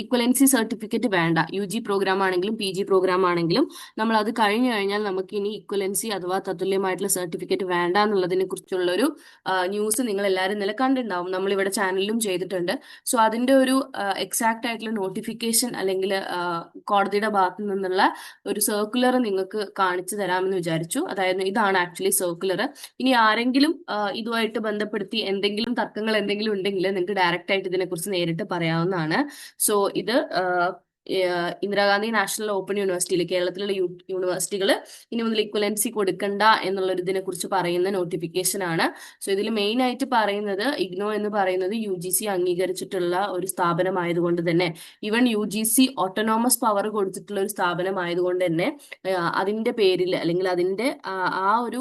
Equivalency certificate വേണ്ട. U G programme ആണെങ്കിലും P G programme ആണെങ്കിലും നമ്മൾ അത് കഴിഞ്ഞു കഴിഞ്ഞാൽ നമുക്ക് ഇനി ഇക്വലൻസി അഥവാ തത്തുല്യമായിട്ടുള്ള സർട്ടിഫിക്കറ്റ് വേണ്ട എന്നുള്ളതിനെ കുറിച്ചുള്ള ഒരു ന്യൂസ് നിങ്ങൾ എല്ലാവരും ഇന്നലെ കണ്ടിട്ടുണ്ടാവും. നമ്മൾ ഇവിടെ ചാനലിലും ചെയ്തിട്ടുണ്ട്. സോ അതിന്റെ ഒരു എക്സാക്ട് ആയിട്ടുള്ള നോട്ടിഫിക്കേഷൻ അല്ലെങ്കിൽ കോടതിയുടെ ഭാഗത്തു നിന്നുള്ള ഒരു സർക്കുലർ നിങ്ങൾക്ക് കാണിച്ചു തരാമെന്ന് വിചാരിച്ചു. അതായത് ഇതാണ് ആക്ച്വലി സർക്കുലർ ഇനി ആരെങ്കിലും ഇതുമായിട്ട് ബന്ധപ്പെടുത്തി എന്തെങ്കിലും തർക്കങ്ങൾ എന്തെങ്കിലും ഉണ്ടെങ്കിൽ നിങ്ങൾക്ക് ഡയറക്റ്റ് ആയിട്ട് ഇതിനെക്കുറിച്ച് നേരിട്ട് പറയാവുന്നതാണ്. സോ ഇത് ആ, ഏഹ് ഇന്ദിരാഗാന്ധി നാഷണൽ ഓപ്പൺ യൂണിവേഴ്സിറ്റിയിൽ കേരളത്തിലുള്ള യൂണിവേഴ്സിറ്റികൾ ഇനി മുതൽ ഇക്വലൻസി കൊടുക്കണ്ട എന്നുള്ള ഒരു ഇതിനെ കുറിച്ച് പറയുന്ന നോട്ടിഫിക്കേഷൻ ആണ്. സോ ഇതിൽ മെയിൻ ആയിട്ട് പറയുന്നത് ഇഗ്നോ എന്ന് പറയുന്നത് യു ജി സി അംഗീകരിച്ചിട്ടുള്ള ഒരു സ്ഥാപനമായതുകൊണ്ട് തന്നെ. Even U G C autonomous power കൊടുത്തിട്ടുള്ള ഒരു സ്ഥാപനമായതുകൊണ്ട് തന്നെ അതിന്റെ പേരിൽ അല്ലെങ്കിൽ അതിന്റെ ആ- ഒരു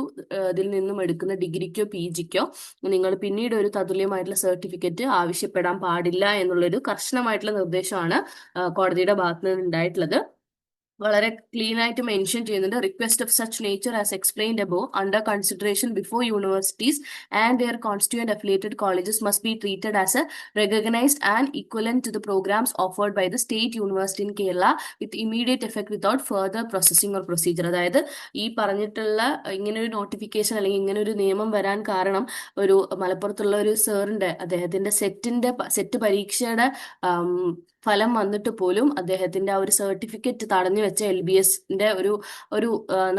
ഇതിൽ നിന്നും എടുക്കുന്ന ഡിഗ്രിക്കോ പി ജിക്കോ നിങ്ങൾ പിന്നീട് ഒരു തതുല്യമായിട്ടുള്ള സർട്ടിഫിക്കറ്റ് ആവശ്യപ്പെടാൻ പാടില്ല എന്നുള്ളൊരു കർശനമായിട്ടുള്ള നിർദ്ദേശമാണ് ആ, കോടതിയുടെ ഭാഗത്ത് നിന്ന് ഉണ്ടായിട്ടുള്ളത്. വളരെ ക്ലീൻ ആയിട്ട് മെൻഷൻ ചെയ്യുന്നുണ്ട്. Request of such nature as explained above under consideration before universities and their constituent affiliated colleges must be treated as a recognised and equivalent to the programs offered by the state university in Kerala with immediate effect without further processing or procedure അതായത് ഈ പറഞ്ഞിട്ടുള്ള ഇങ്ങനെ ഒരു notification അല്ലെങ്കിൽ ഇങ്ങനെ ഒരു നിയമം വരാൻ കാരണം ഒരു മലപ്പുറത്തുള്ള ഒരു സാറിന്റെ അദ്ദേഹത്തിന്റെ സെറ്റിന്റെ സെറ്റ് പരീക്ഷയുടെ ഫലം വന്നിട്ട് പോലും അദ്ദേഹത്തിന്റെ ആ ഒരു സർട്ടിഫിക്കറ്റ് തടഞ്ഞു വെച്ച എൽ ബി എസിന്റെ ഒരു ഒരു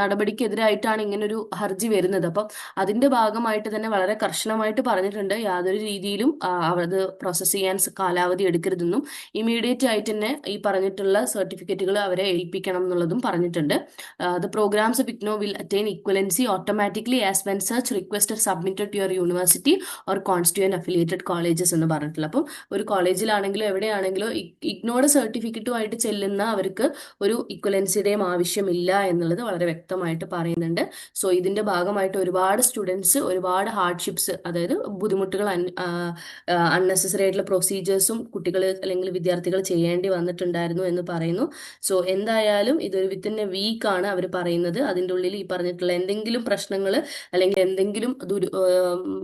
നടപടിക്കെതിരായിട്ടാണ് ഇങ്ങനെ ഒരു ഹർജി വരുന്നത്. അപ്പം അതിന്റെ ഭാഗമായിട്ട് തന്നെ വളരെ കർശനമായിട്ട് പറഞ്ഞിട്ടുണ്ട്. യാതൊരു രീതിയിലും അത് പ്രോസസ് ചെയ്യാൻ കാലാവധി എടുക്കരുതെന്നും ഇമീഡിയറ്റ് ആയിട്ട് തന്നെ ഈ പറഞ്ഞിട്ടുള്ള സർട്ടിഫിക്കറ്റുകൾ അവരെ ഏൽപ്പിക്കണം എന്നുള്ളതും പറഞ്ഞിട്ടുണ്ട്. The programmes പിക്നോ will attain equivalency automatically as when search request submitted to your university or constituent affiliated colleges എന്ന് പറഞ്ഞിട്ടുള്ള അപ്പം ഒരു കോളേജിലാണെങ്കിലും എവിടെയാണെങ്കിലോ ഇഗ്നോയുടെ സർട്ടിഫിക്കറ്റുമായിട്ട് ചെല്ലുന്ന അവർക്ക് ഒരു ഇക്വലൻസിയുടെയും ആവശ്യമില്ല എന്നുള്ളത് വളരെ വ്യക്തമായിട്ട് പറയുന്നുണ്ട്. സോ ഇതിന്റെ ഭാഗമായിട്ട് ഒരുപാട് സ്റ്റുഡൻസ് ഒരുപാട് ഹാർഡ്ഷിപ്സ് അതായത് ബുദ്ധിമുട്ടുകൾ അൺനെസസറി ആയിട്ടുള്ള പ്രൊസീജിയേഴ്സും കുട്ടികൾ അല്ലെങ്കിൽ വിദ്യാർത്ഥികൾ ചെയ്യേണ്ടി വന്നിട്ടുണ്ടായിരുന്നു എന്ന് പറയുന്നു. സോ എന്തായാലും ഇതൊരു വിത്തിൻ എ വീക്ക് ആണ് അവർ പറയുന്നത്. അതിന്റെ ഉള്ളിൽ ഈ പറഞ്ഞിട്ടുള്ള എന്തെങ്കിലും പ്രശ്നങ്ങൾ അല്ലെങ്കിൽ എന്തെങ്കിലും ദുരു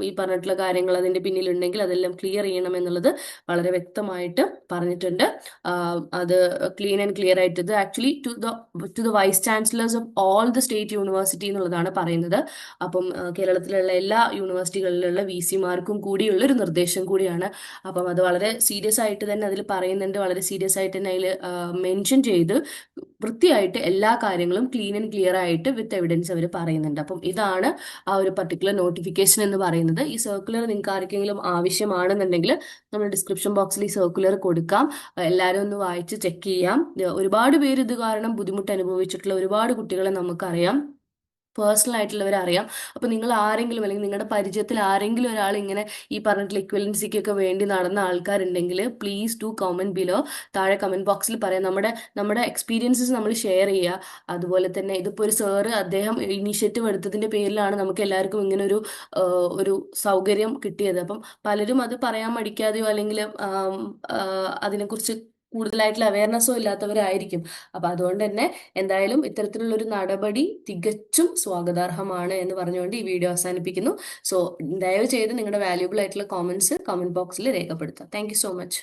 ഈ പറഞ്ഞിട്ടുള്ള കാര്യങ്ങൾ അതിന്റെ പിന്നിലുണ്ടെങ്കിൽ അതെല്ലാം ക്ലിയർ ചെയ്യണം എന്നുള്ളത് വളരെ വ്യക്തമായിട്ട് പറഞ്ഞിട്ടുണ്ട്. ആഹ് അത് ക്ലീൻ ആൻഡ് ക്ലിയർ ആയിട്ട് ഇത് actually to the to the vice chancellors of all the state university എന്നുള്ളതാണ് പറയുന്നത്. അപ്പം കേരളത്തിലുള്ള എല്ലാ യൂണിവേഴ്സിറ്റികളിലുള്ള വി സിമാർക്കും കൂടിയുള്ള ഒരു നിർദ്ദേശം കൂടിയാണ്. അപ്പം അത് വളരെ സീരിയസ് ആയിട്ട് തന്നെ അതിൽ പറയുന്നുണ്ട്. വളരെ സീരിയസ് ആയിട്ട് തന്നെ അതിൽ മെൻഷൻ ചെയ്ത് വൃത്തിയായിട്ട് എല്ലാ കാര്യങ്ങളും ക്ലീൻ ആൻഡ് ക്ലിയർ ആയിട്ട് വിത്ത് എവിഡൻസ് അവർ പറയുന്നുണ്ട്. അപ്പം ഇതാണ് ആ ഒരു പർട്ടിക്കുലർ നോട്ടിഫിക്കേഷൻ എന്ന് പറയുന്നത്. ഈ സർക്കുലർ നിങ്ങൾക്ക് ആർക്കെങ്കിലും ആവശ്യമാണെന്നുണ്ടെങ്കിൽ നമ്മൾ ഡിസ്ക്രിപ്ഷൻ ബോക്സിൽ ഈ സർക്കുലർ കൊടുക്കാം. എല്ലാവരും ഒന്ന് വായിച്ച് ചെക്ക് ചെയ്യാം. ഒരുപാട് പേര് ഇത് കാരണം ബുദ്ധിമുട്ട് അനുഭവിച്ചിട്ടുള്ള ഒരുപാട് കുട്ടികളെ നമുക്കറിയാം. പേഴ്സണൽ ആയിട്ടുള്ളവർ അറിയാം. അപ്പൊ നിങ്ങൾ ആരെങ്കിലും അല്ലെങ്കിൽ നിങ്ങളുടെ പരിചയത്തിൽ ആരെങ്കിലും ഒരാൾ ഇങ്ങനെ ഈ പറഞ്ഞിട്ടുള്ള ഇക്വലൻസിക്കൊക്കെ വേണ്ടി നടന്ന ആൾക്കാരുണ്ടെങ്കിൽ പ്ലീസ് ഡു കമന്റ് ബിലോ താഴെ കമന്റ് ബോക്സിൽ പറയാം. നമ്മുടെ നമ്മുടെ എക്സ്പീരിയൻസസ് നമ്മൾ ഷെയർ ചെയ്യുക. അതുപോലെ തന്നെ ഇതിപ്പോൾ ഒരു സാറ് അദ്ദേഹം ഇനീഷ്യേറ്റീവ് എടുത്തതിന്റെ പേരിലാണ് നമുക്ക് എല്ലാവർക്കും ഇങ്ങനെ ഒരു ഒരു സൗകര്യം കിട്ടിയത്. അപ്പം പലരും അത് പറയാൻ മടിക്കാതെയോ അല്ലെങ്കിൽ അതിനെക്കുറിച്ച് കൂടുതലായിട്ടുള്ള അവയർനെസ്സോ ഇല്ലാത്തവരായിരിക്കും. അപ്പൊ അതുകൊണ്ട് തന്നെ എന്തായാലും ഇത്തരത്തിലുള്ള ഒരു നടപടി തികച്ചും സ്വാഗതാർഹമാണ് എന്ന് പറഞ്ഞുകൊണ്ട് ഈ വീഡിയോ അവസാനിപ്പിക്കുന്നു. സോ ദയവ് ചെയ്ത് നിങ്ങളുടെ വാല്യൂബിൾ ആയിട്ടുള്ള കോമൻസ് കമന്റ് ബോക്സിൽ രേഖപ്പെടുത്തുക. Thank so much